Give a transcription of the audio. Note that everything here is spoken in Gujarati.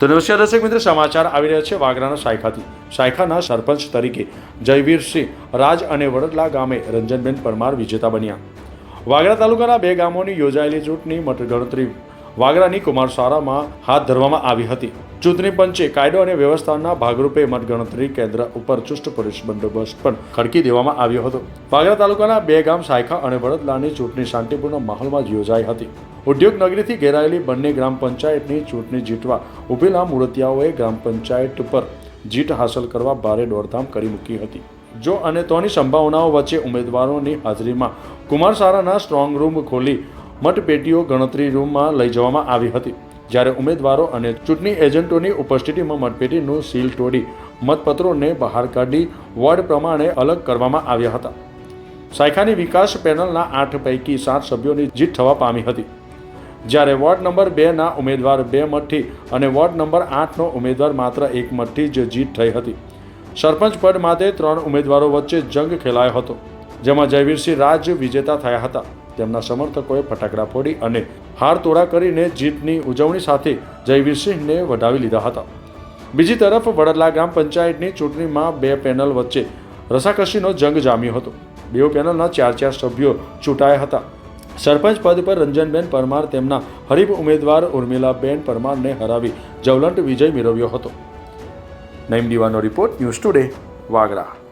તો નમસ્કાર દર્શક મિત્રો, સમાચાર આવી રહ્યા છે વાગરાના સાયખાથી. શાયખાના સરપંચ તરીકે જયવીરસિંહ રાજ અને વડદલા ગામે રંજનબેન પરમાર વિજેતા બન્યા. વાગરા તાલુકાના બે ગામોની યોજાયેલી ચૂંટણી મતગણતરી વાગરાની કુમારસારામાં હાથ ધરવામાં આવી હતી. ચૂંટણી પંચે કાયદો અને વ્યવસ્થાના ભાગરૂપે મતગણતરી કેન્દ્ર ઉપર ચુસ્ત પોલીસ બંદોબસ્ત પણ ખડકી દેવામાં આવ્યો હતો. વાગરા તાલુકાના બે ગામ સાયખા અને વડોદરાની ચૂંટણી શાંતિપૂર્ણ માહોલમાં યોજાઈ હતી. ઉદ્યોગ નગરીથી ઘેરાયેલી બંને ગ્રામ પંચાયતની ચૂંટણી જીતવા ઉભેલા મૂર્તિયાઓએ ગ્રામ પંચાયત પર જીત હાંસલ કરવા ભારે દોડધામ કરી મૂકી હતી. જો અને તોની સંભાવનાઓ વચ્ચે ઉમેદવારોની હાજરીમાં કુમારસારાના સ્ટ્રોંગ રૂમ ખોલી મતપેટીઓ ગણતરી રૂમમાં લઈ જવામાં આવી હતી. જ્યારે ઉમેદવારો અને ચૂંટણી એજન્ટોની ઉપસ્થિતિમાં મતપેટીનું સીલ તોડી મતપત્રોને બહાર કાઢી વોર્ડ પ્રમાણે અલગ કરવામાં આવ્યા હતા. સાયખાની વિકાસ પેનલના આઠ પૈકી સાત સભ્યોની જીત થવા પામી હતી. જ્યારે વોર્ડ નંબર બેના ઉમેદવાર બે મતથી અને વોર્ડ નંબર આઠનો ઉમેદવાર માત્ર એક મતથી જ જીત થઈ હતી. સરપંચ પદ માટે ત્રણ ઉમેદવારો વચ્ચે જંગ ખેલાયો હતો, જેમાં જયવીરસિંહ રાજ વિજેતા થયા હતા. તેમના સમર્થકોએ ફટાકડા ફોડી અને હાર તોડા કરીને જીતની ઉજવણી સાથે જયવીરસિંહને વધાવી લીધા હતા. બીજી તરફ વડલા ગ્રામ પંચાયતની ચૂંટણીમાં બે પેનલ વચ્ચે રસાકસીનો જંગ જામ્યો હતો. બે પેનલના ચાર ચાર સભ્યો ચૂંટાયા હતા. સરપંચ પદ પર રંજનબેન પરમાર તેમના હરીફ ઉમેદવાર ઉર્મિલાબેન પરમારને હરાવી જવલંટ વિજય મેળવ્યો હતો. નઈમ દીવાનો રિપોર્ટ, ન્યૂઝ ટુડે, વાગરા.